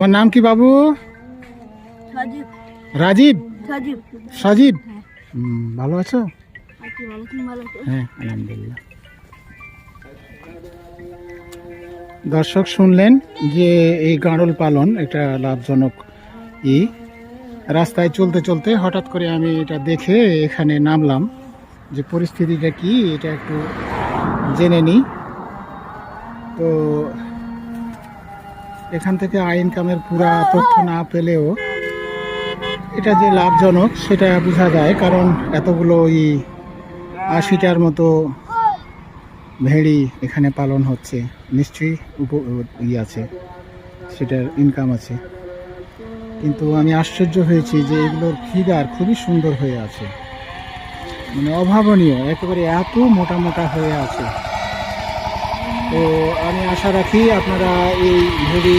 তোমার নাম কি বাবু? রাজীব? সজীব। সজীব? ভালো আছো? হ্যাঁ আলহামদুলিল্লাহ। দর্শক শুনলেন যে এই গাঁড়ল পালন একটা লাভজনক ই। রাস্তায় চলতে চলতে হঠাৎ করে আমি এটা দেখে এখানে নামলাম যে পরিস্থিতিটা কি এটা একটু জেনে নিই। তো এখান থেকে আয় ইনকামের পুরা তথ্য না পেলেও এটা যে লাভজনক, সেটা বোঝা যায়। কারণ এতগুলো ই আশিটার মতো ভেড়ি এখানে পালন হচ্ছে। নিশ্চয়ই উপ ই আছে, সেটার ইনকাম আছে। কিন্তু আমি আশ্চর্য হয়েছি যে এগুলোর ফিগার খুবই সুন্দর হয়ে আছে। মানে অভাবনীয়, একেবারে এত মোটা মোটা হয়ে আছে। তো আমি আশা রাখি আপনারা এই ভেড়ি